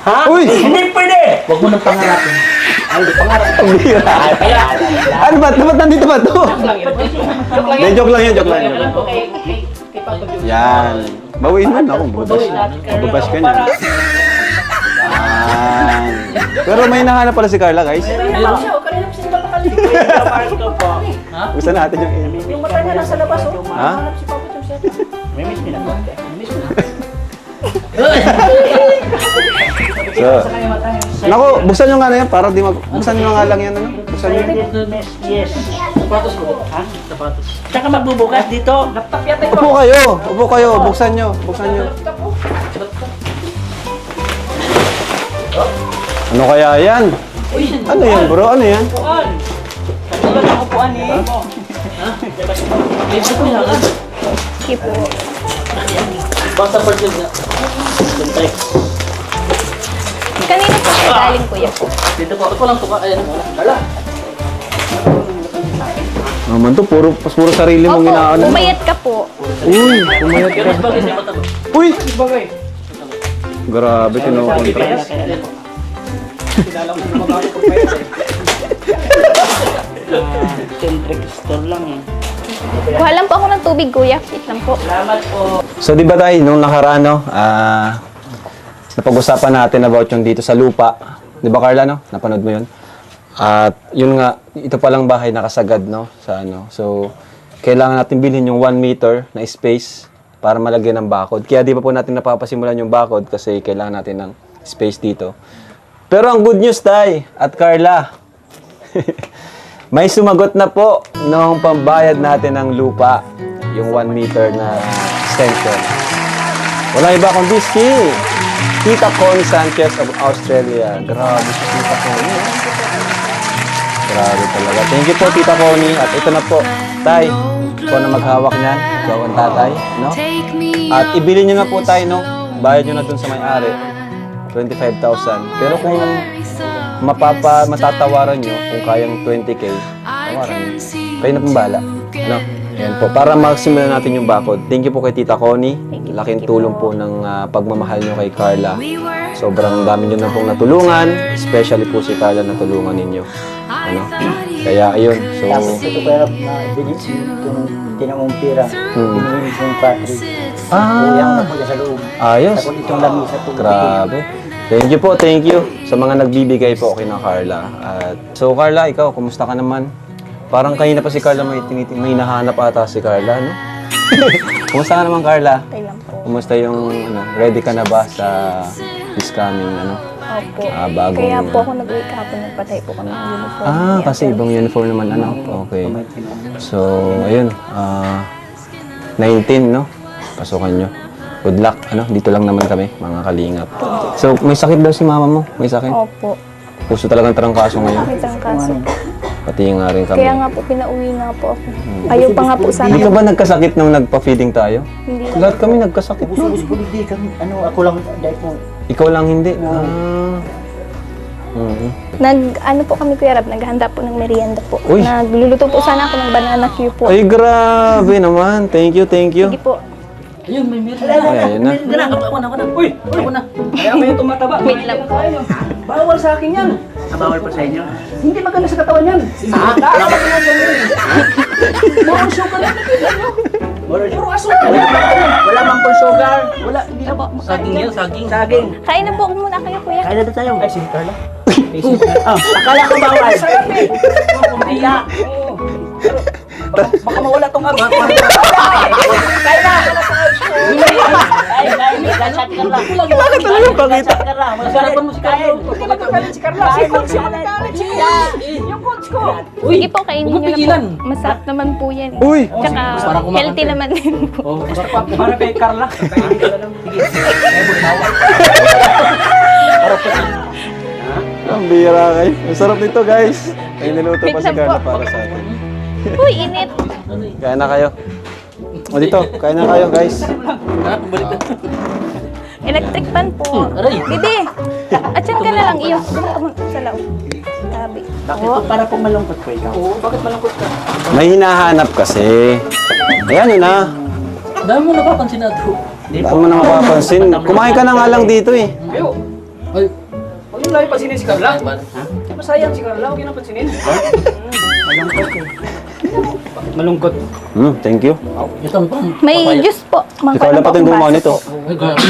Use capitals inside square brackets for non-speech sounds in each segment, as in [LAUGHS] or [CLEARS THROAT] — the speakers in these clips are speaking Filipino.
Ha? Uy! Hindi pwede! Huwag mo nang pangarapin. Ay, pangarap. Ang bira. Ano ba? Dapat nandito ba to? Hindi, joke lang yan, joke lang. Joke lang. Yan. Bawiin mo na akong budas. Mababash ka niya. Yan. Pero may nahanap pala si Carla, guys. Gusto natin yung Amy. Yung mata niya nasa labas, oh. Ha? May miss me na konti. Miss me na. So, Nako, buksan nyo nga na yan para di mag... Buksan nyo nga lang yan, ano? Buksan nyo. Yes. Sapatos ko. Ha? Sapatos. Tsaka magbubukas dito. Laptop yata ito. Upo kayo! Upo kayo! Buksan nyo! Buksan nyo! Ano kaya yan? Ano yan, bro? Ano yan? Katulad ng upuan eh. Libre ko yan. Sige po. Basta per job na. Bantay. Kanina po siya galing kuya po. Dito po. Ito lang po. Ayan. Wala. Naman to, puro, puro sarili mong Opo, inaano. umayat ka po. Uy! Pumayat Pero ka. mas bagay siya matago. Uy! Grabe, kinukontra. Centric store lang eh. Kuha lang po ako ng tubig kuya. Wait lang po. Salamat po. So, di ba tayo, nung nakaraan, no, ah, napag-usapan natin about yung dito sa lupa. Di ba, Carla, no? Napanood mo yun? At yun nga, ito palang bahay nakasagad, no? Sa ano. So, kailangan natin bilhin yung 1 meter na space para malagyan ng bakod. Kaya di pa po natin napapasimulan yung bakod kasi kailangan natin ng space dito. Pero ang good news, Tay, at Carla, [LAUGHS] may sumagot na po nung pambayad natin ng lupa, yung 1 meter na extension. Wala iba kundi si Tita Connie Sanchez of Australia. Grabe si Tita Connie. Grabe talaga. Thank you po, Tita Connie. At ito na po, Tay, ikaw na maghawak niyan. Ikaw ang tatay, no? At ibili niyo na po tayo, no? Bayad niyo na dun sa may-ari. 25,000. Pero kung mapapa matatawaran nyo kung kayang 20k, tawaran nyo. Kayo na pong. No? Ayan po. Para magsimulan natin yung bakod. Thank you po kay Tita Connie. Laking tulong po ng ah, pagmamahal nyo kay Carla. Sobrang dami nyo na pong natulungan. Especially po si Carla natulungan ninyo. Ano? Kaya ayun. So, Tapos ito kaya na binit itong tinamong pira. Hmm. Pinili ko yung patri. ah, Kuyang na po sa loob. ayos. Tapos itong lamisa po. Grabe. Thank you po, thank you sa mga nagbibigay po kay na Carla. At so Carla, ikaw, kumusta ka naman? Parang kanina pa si Carla may tiniti may nahanap ata si Carla, no? [LAUGHS] kumusta ka naman, Carla? Okay lang po. Kumusta yung ano, ready ka na ba sa this coming ano? Opo. Ah, bagong- Kaya po ako nag-uwi kahapon. Nagpatay po kami ng uniform. Ah, niya. kasi ibang uniform naman ano. Okay. So, ayun, ah 19, no? Pasukan nyo. Good luck, ano? Dito lang naman kami, mga kalingap. So, may sakit daw si mama mo? May sakit? Opo. Puso talagang trangkaso ngayon. May trangkaso po. Pati nga rin kami. Kaya nga po, pinauwi na po ako. Ayaw pa nga po sana. Hindi ka ba nagkasakit nung nagpa-feeding tayo? Hindi. Lahat kami nagkasakit. Ubus po hindi kami. Ano ako lang dahil po. Ikaw lang hindi. Ah. Mhm. Nag, ano po kami Kuya Rab, naghahanda po ng merienda po. Uy. Nagluluto po sana ako ng banana cue po. Ay, grabe naman. Thank you, thank you. Sige po. Ayun, may meron Ay, ayun na. Gana, ako na, ako na. Uy, ako na. Kaya kayo tumataba. Wait lang. Bawal sa akin yan. Ah, bawal pa sa inyo. Hindi maganda sa katawan yan. Dapat nga ganun. Puro sugar lang nakita nyo. Puro asukal. Wala mang pang sugar. Wala, hindi na ba? Saging yan, saging. Saging. Kain na po muna kayo Kuya. Kaya na tayo. [LAUGHS] Ay, si Carla. Ah, akala ko bawal. Sarap eh. Kaya. Oo. Baka mawala tong aba. Kaya na, kaya na sa ice ko. Ay, ay, nagkachat ka lang. Bakit talaga ka lang. Masarapan mo si Carlo. Hindi magkakalit si Carla. Si Coach yung magkakalit. Yung coach ko. Sige po, kainin nyo na po. Masarap naman po yan. eh. Uy! Tsaka healthy naman din po. Oh, Para kay Carla. [LAUGHS] Ang bira kayo. Ang sarap nito, guys. May niluto pa si Carla para sa atin. Uy, init. Kaya na kayo. O dito, kaya na kayo, guys. Na. Electric fan po. Hmm, aray. Bibi, atyan ka na lang iyo. Doon ka sa loob. Sabi. Bakit po para pong malungkot po ikaw? Oo, bakit malungkot ka? May hinahanap kasi. Ayan yun na. Dami mo napapansin na ito. Dahil mo na mapapansin. Kumain ka na nga lang dito eh. Ayo. Ay, Huwag yung lagi pansinin si Carla. Ha? Masayang si Carla, huwag yun ang pansinin. Malungkot eh. Malungkot. Hmm, thank you. Ito ang pang... May papaya. juice po. Mga Carla kalang pati gumawa nito. Ay, grabe.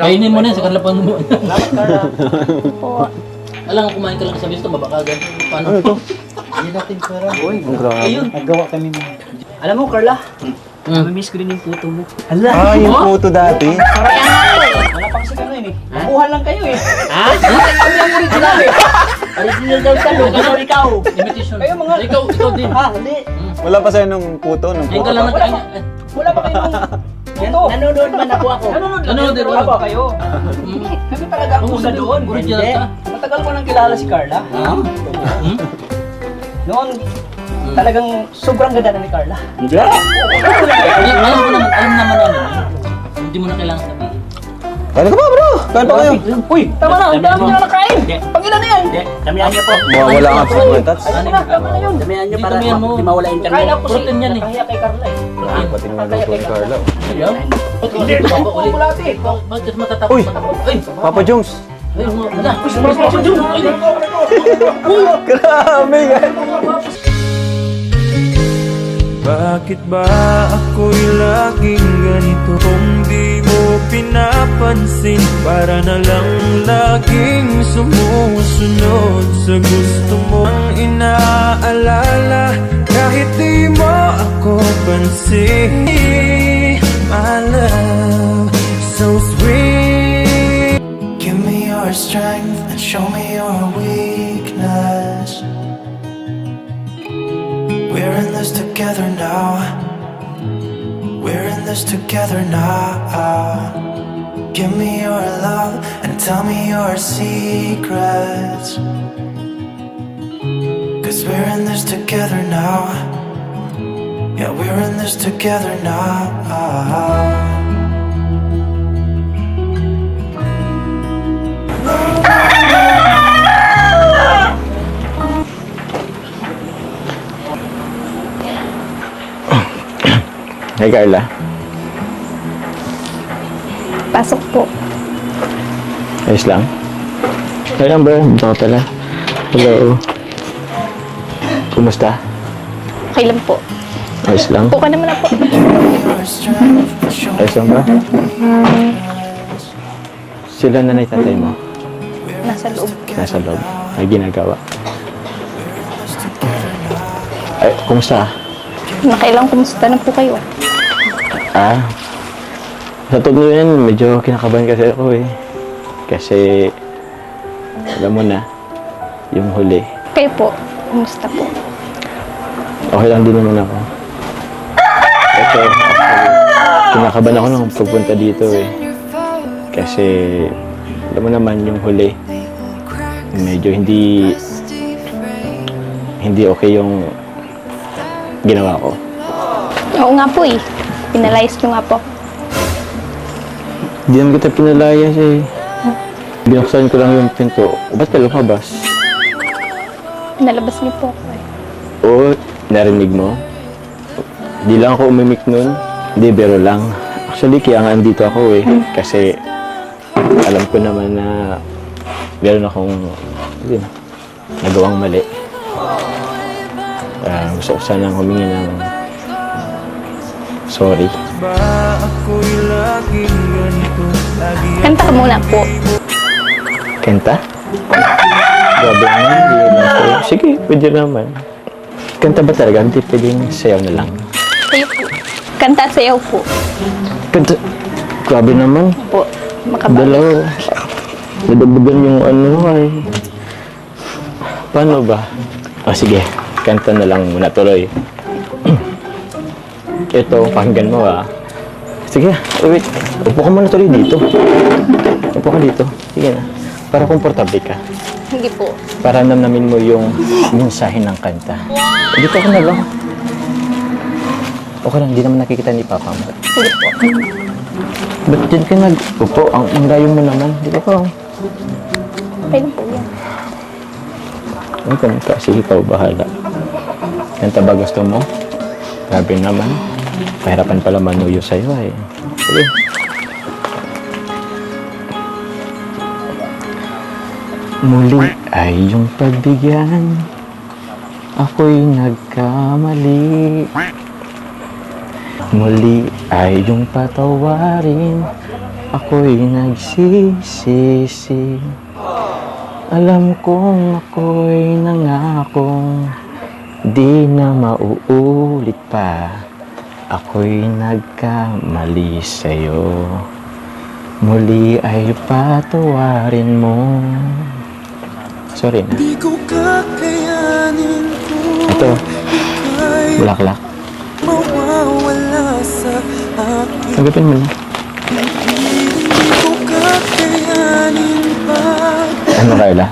Kainin mo na yan, sa kanila pa mo. Po. Alam ko kumain ka lang sa bisto, babakagan. Paano? Ano ito? Hindi natin pera. Ang grabe. Naggawa kami mo. Alam mo, Carla, Hmm. namimiss ko din yung puto mo. Ah, yung photo dati. Wala pang sa ano yun eh. Nakuha lang kayo eh. Ha? Kami ang original eh. Original daw sa Ikaw, ikaw. Imitation. Kayo mga... Ikaw, ikaw din. Ha, hindi. Wala pa sa'yo nung photo. Nung photo. lang nagkain. Wala pa kayo nung puto. Nanonood man ako ako. Nanonood lang. Nanonood Nanonood wala pa ako. kayo. Kami talaga ang una doon. Original Hindi. ka. Matagal ko nang kilala si Carla. Hmm? Noon, talagang sobrang ganda na ni Carla. Hindi. Alam ko naman, alam naman namin. Hindi mo na kailangan sabihin. Kaya ka pa bro. Kaya pa kayo. Uy, tama na, ang dami niyo na nakain. Pangilan na yan. Hindi. Damihan niyo po. Mawawala nga po sa kwentats. Ayun na, tama na yun. Damihan niyo para hindi mawala ako si Protein yan eh. Nakahiya kay Carla eh. Pati nga luto ni Carla. Hindi, ulit? Bakit matatapos? Uy! Papa Jones. Ay, mga wala. Ay, Grabe nga. Bakit ba ako'y laging ganito Kung di mo pinapansin? Para na lang laging sumusunod Sa gusto mo. Ang inaalala Kahit di mo ako pansin. My love, so sweet. Give me your strength and show me your weakness. Together now. We're in this together now. Give me your love and tell me your secrets. Cause we're in this together now. Yeah, we're in this together now. Hey Carla. Pasok po. Ayos lang. Hey Amber, dito ka pala. Hello. Kumusta? Okay lang po. Ayos lang. Po ka naman na po. Ayos lang ba? Sila nanay tatay mo. Nasa loob. Nasa loob. May ginagawa. Ay, kumusta? Nakailang kumusta na po kayo? Ah, sa totoo yan, medyo kinakabahan kasi ako eh. Kasi, alam mo na, yung huli, Kayo po. Kumusta po? okay lang din naman ako. Actually, kinakabahan ako nung pagpunta dito eh. Kasi, alam mo naman yung huli, medyo hindi, hindi okay yung ginawa ko. Oo nga po eh. Pinalayas nyo nga po. Hindi naman kita pinalayas eh. Binuksan ko lang yung pinto. Ba't ka lumabas? Pinalabas niyo po ako eh. Oo, narinig mo? Di lang ako umimik nun. Hindi, biro lang. Actually, kaya nga andito ako eh. Kasi, alam ko naman na meron akong, yun, nagawang mali. Ah, gusto ko sanang humingi ng sorry. Kanta ka muna po. Kenta? Grabe naman, hindi naman sa'yo. Sige, pwede naman. Kanta ba talaga? Hindi pwedeng sayaw na lang. Kayo po. Kanta sayaw po. Kanta, grabe naman. Po. Makabalik. Dalaw. Nadabugan yung ano ay. Paano ba? O sige, kanta na lang muna tuloy. Ito, pakinggan mo ah. Sige, wait. Upo ka muna tuloy dito. Upo ka dito. Sige na. Para komportable ka. Hindi po. Para namnamin mo yung mensahe ng kanta. Dito ka na lang. Okay lang, hindi naman nakikita ni Papa mo. Hindi po. Ba't dyan ka nag-upo? Ang, ang layo mo naman. Di ba pa? Okay lang po yan. Ang kanta, sige ikaw bahala. Kanta ba gusto mo? Grabe naman. Pahirapan pala manuyo sa'yo eh. Sige. Muli ay iyong pagbigyan. Ako'y nagkamali. Muli ay iyong patawarin. Ako'y nagsisisi. Alam kong ako'y nangakong Di na mauulit pa Ako'y nagkamali sa'yo Muli ay patawarin mo Sorry na Di ko kakayanin kung Ito, bulaklak mawawala sa akin Sagapin mo na Di ko kakayanin pa Ano Carla?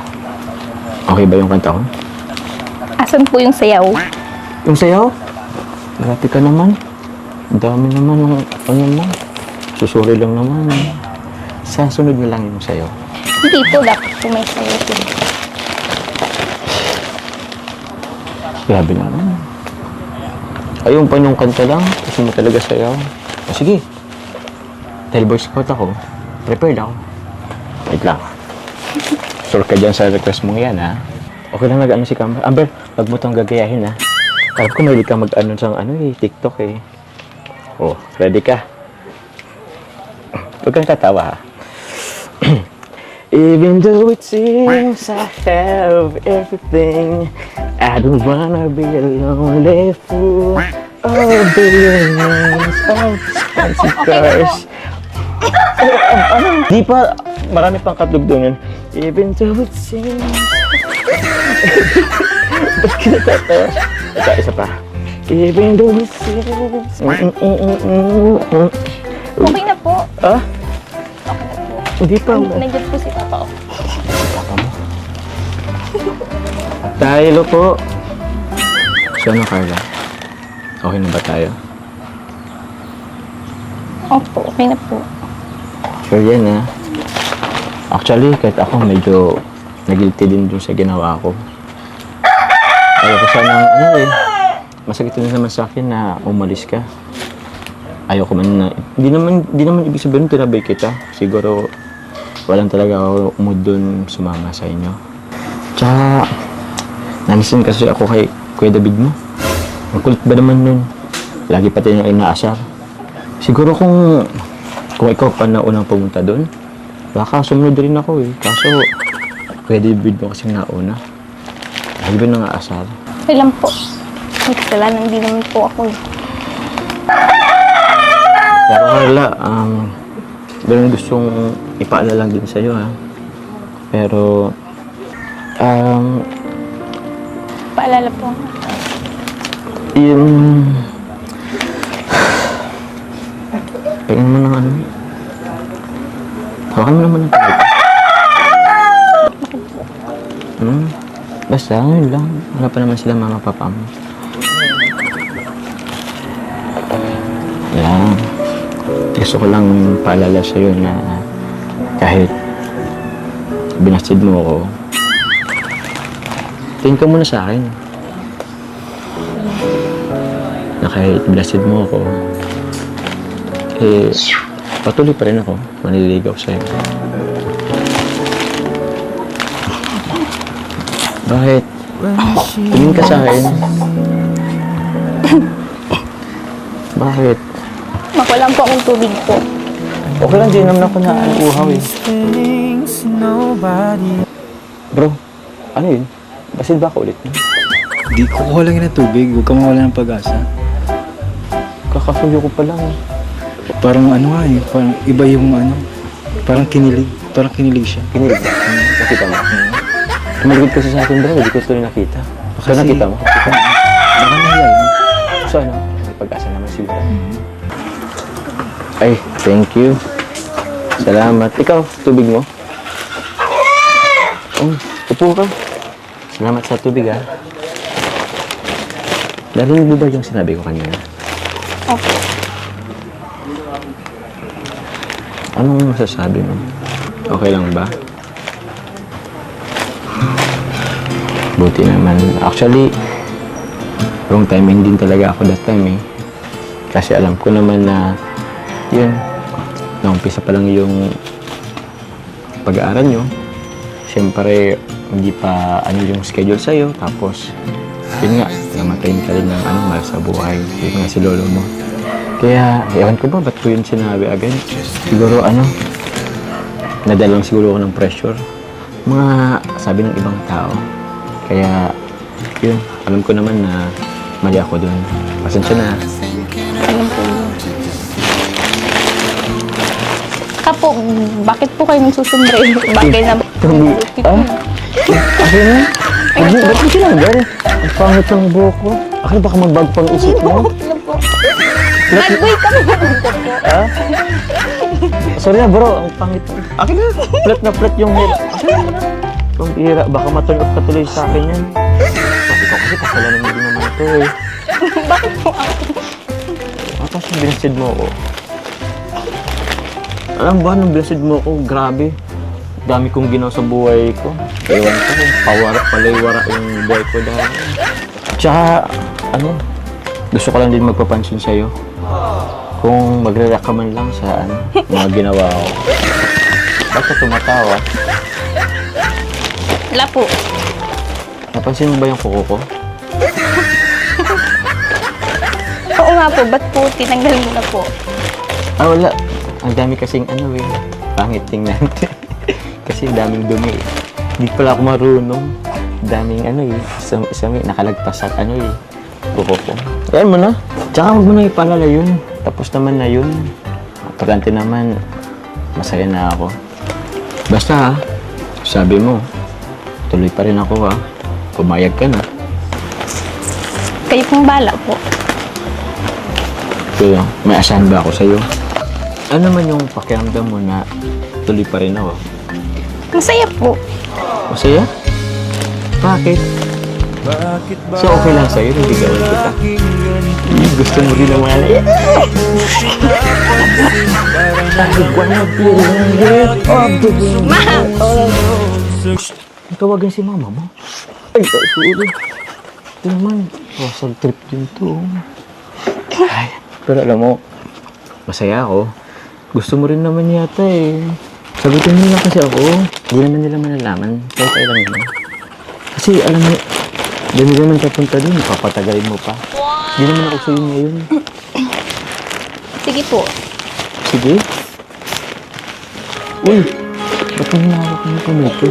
Okay ba yung kanta ko? Asan po yung sayaw? Yung sayaw? Grabe ka naman. Dami naman ng ano mo. Susuri lang naman. Sa sunod na lang yung sayaw. Hindi po, dapat po may sayaw po. Grabe naman. Ayun pa yung kanta lang. Gusto mo talaga sayaw. O sige. Dahil boy scout ako, prepared ako. Wait lang. [LAUGHS] Sure ka dyan sa request mong yan, ha? Okay lang nag-ano si Camber. Amber, wag mo tong gagayahin, ha? Alam ko mahilig ka mag-ano sa ano eh, TikTok eh. Oh, ready ka? Huwag kang tatawa, ha? Even though it seems I have everything, I don't wanna be a lonely fool. Oh, billions of expensive cars. [LAUGHS] Di pa, marami pang katugtungan. Even though it seems... [LAUGHS] Ba't ka natatawa? Ito, isa pa. Even though it seems... Mm, mm, mm, mm, mm. Okay na po. Ah? Hindi pa. Nandiyan po si Papa. oh. [LAUGHS] Tayo po. So ano, Carla? Okay na ba tayo? Opo, okay na po. Sure yan, ha? Actually, kahit ako medyo nagilty din dun sa ginawa ko. Ayaw ko sana, ano eh, masakit din naman sa akin na umalis ka. Ayaw ko man na, di naman, di naman ibig sabihin tinabay kita. Siguro, walang talaga ako mood dun sumama sa inyo. Tsaka, namisin kasi ako kay Kuya David mo. Ang ba naman nun? Lagi pati niya inaasar. Siguro kung kung ikaw pa na unang pumunta doon, baka sumunod rin ako eh. Kaso, Kuya David mo kasi nauna. Lagi ba nang aasar? Okay lang po. May kasalanan din naman po ako. eh. Pero Carla, um, meron gustong ipaalala lang din sa'yo ha. Pero, um, Paalala po. yung... Tingnan mo ng ano. Hawakan mo naman ng tayo. Hmm? Basta, yun lang. Wala pa naman sila mama papa mo. Yan. Gusto ko lang paalala sa'yo na kahit binastid mo ako, tingin ka muna sa akin. Na kahit binastid mo ako, eh, patuloy pa rin ako manliligaw sa'yo. Bakit? Tingin ka sa akin. Bakit? Makulang po akong tubig po. Okay lang, di naman ako na ano, uhaw eh. Bro, ano yun? Basid ba ako ulit? Di kukuha lang yun ng tubig. Huwag kang mawala ng pag-asa. Kakasuyo ko pa lang eh. Parang ano nga eh. Parang iba yung ano. Parang kinilig. Parang kinilig siya. Kinilig ba? Nakita mo? Tumaligid kasi sa akin bro, hindi ko ito rin nakita. So Kasi- nakita mo? Baka nahiya yun. So ano, may pag-asa naman siguro. Ay, thank you. Salamat. Ikaw, tubig mo? Oh, upo ka. Salamat sa tubig ha. Narinig mo ba yung sinabi ko kanina? Opo. Anong masasabi mo? Okay lang ba? Buti naman. Actually, wrong timing din talaga ako that time eh. Kasi alam ko naman na, yun, naumpisa pa lang yung pag-aaral nyo. siyempre, hindi pa ano yung schedule sa'yo. Tapos, yun nga, namatayin ka rin ng ano, mahal sa buhay. Yun nga si lolo mo. Kaya, ewan ko ba, ba't ko yun sinabi agad? Siguro ano, nadalang siguro ako ng pressure. Mga sabi ng ibang tao. Kaya, yun, alam ko naman na mali ako dun. Pasensya na. Kapo, bakit po kayo nagsusumbrero? [LAUGHS] Bagay na... Ah? Akin na? Ba't ba't mo sinanggal? Ang pangit ng buhok ko. Akin baka magbag pang isip mo. Nag-boy kami na po. Ah? Sorry na bro, ang pangit. Akin na. Flat na flat yung hair. Akin na na. Kung ira, baka ma-turn off ka tuloy sa akin yan. Sabi ko kasi kasalanan mo din naman ito eh. [LAUGHS] Bakit po ako? Ah, tapos binasid mo ako. Alam ba, nung binasid mo ako, grabe. Dami kong ginawa sa buhay ko. Ewan ko, pawara, palaywara yung buhay ko dahil. Tsaka, ano, gusto ko lang din magpapansin sa'yo. Kung magre-react ka man lang sa ano, mga [LAUGHS] ginawa ko. Ba't ka tumatawa? Wala po. Napansin mo ba yung kuko ko? [LAUGHS] Oo nga po, ba't po tinanggal mo na po? Ah, wala. Ang dami kasing ano eh. Pangit tingnan. [LAUGHS] Kasi daming dumi eh. Hindi pala ako marunong. Daming ano eh. Isang, isang eh, nakalagpas at ano eh. Ko. Ayan mo na. Tsaka huwag mo na ipalala yun. Tapos naman na yun. Importante naman, masaya na ako. Basta ha, sabi mo, tuloy pa rin ako ha. Pumayag ka na. Kayo pong bala po. Kaya, may asahan ba ako sa'yo? Ano naman yung pakiramdam mo na tuloy pa rin ako? Masaya po. Masaya? Bakit? So, okay lang sa'yo, hindi gawin kita. Hmm, [LAUGHS] Gusto mo rin naman. Ma! Tawagan si mama mo. Ay, sorry. Ito naman, wasag trip din to. [LAUGHS] Ay, pero alam mo, masaya ako. Gusto mo rin naman yata eh. Sagutin mo lang kasi ako. Hindi naman nila malalaman. Kahit tayo lang naman. Kasi alam mo, dami naman papunta dun. Papatagalin mo pa. Hindi naman ako sa'yo ngayon. [CLEARS THROAT] Sige po. Sige. Uy, ba't mo hinahawak mo ito nito?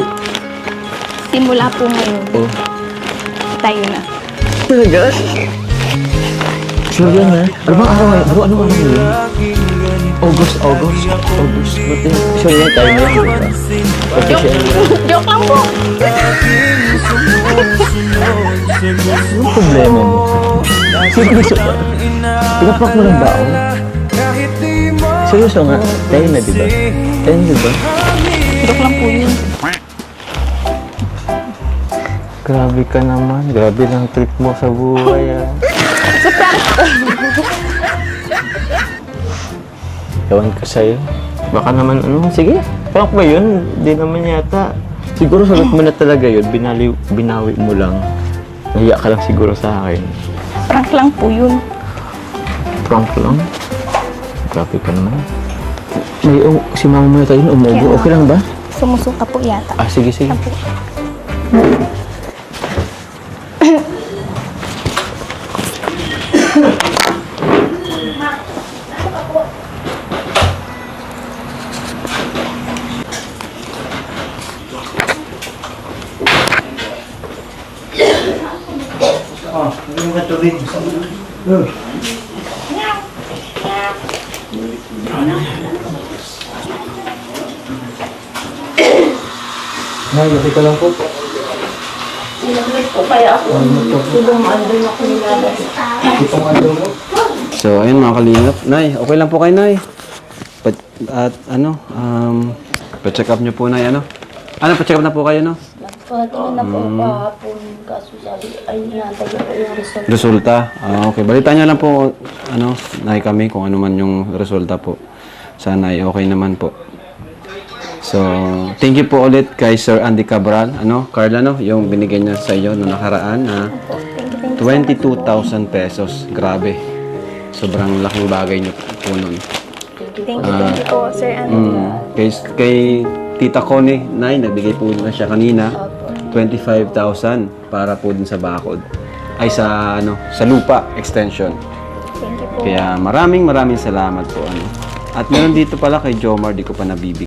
Simula po ngayon. Oh. Tayo na. Talaga? Sure yan ha? Ano bang araw ngayon? Ano, ano araw ngayon? August, August, August. Yun? Sure yan, tayo na? Okay siya. Joke lang po. Anong problema mo? Seryoso ba? Pinapak mo ng baon? Seryoso nga, tayo na diba? Tayo na diba? Joke lang po yun. Grabe ka naman. Grabe lang trip mo sa buhay ah. Sa prank. [LAUGHS] Ewan ko sa'yo. Baka naman, ano, sige. Prank ba yun? Hindi naman yata. Siguro sagot mo na talaga yun. Binali, binawi mo lang. Nahiya ka lang siguro sa akin. Prank lang po yun. Prank lang. Grabe ka naman. May, um, si mama mo na tayo umubo. Okay lang ba? Sumusuka po yata. Ah, sige, sige. Apo. Nay, okay ka lang po. So, ayun mga kalingap. Nay, okay lang po kayo, Nay. Pat, at ano, um, pa-check up niyo po, Nay, ano? Ano, pa-check up na po kayo, no? Patingin na po kahapon, kaso sabi, ay nantay ko yung result. Resulta. Ah, okay. Balita niyo lang po, ano, Nay kami, kung ano man yung resulta po. Sana ay okay naman po. So, thank you po ulit kay Sir Andy Cabral, ano, Carla, no, yung binigay niya sa iyo noong nakaraan na 22,000 pesos. Grabe. Sobrang laking bagay niyo po nun. Thank you, thank you po, Sir Andy. Mm, kay, kay Tita Connie, Nay, nagbigay po na siya kanina. 25,000 para po dun sa bakod. Ay sa ano, sa lupa extension. Thank you po. Kaya maraming maraming salamat po ano. At meron dito pala kay Jomar, di ko pa nabibig.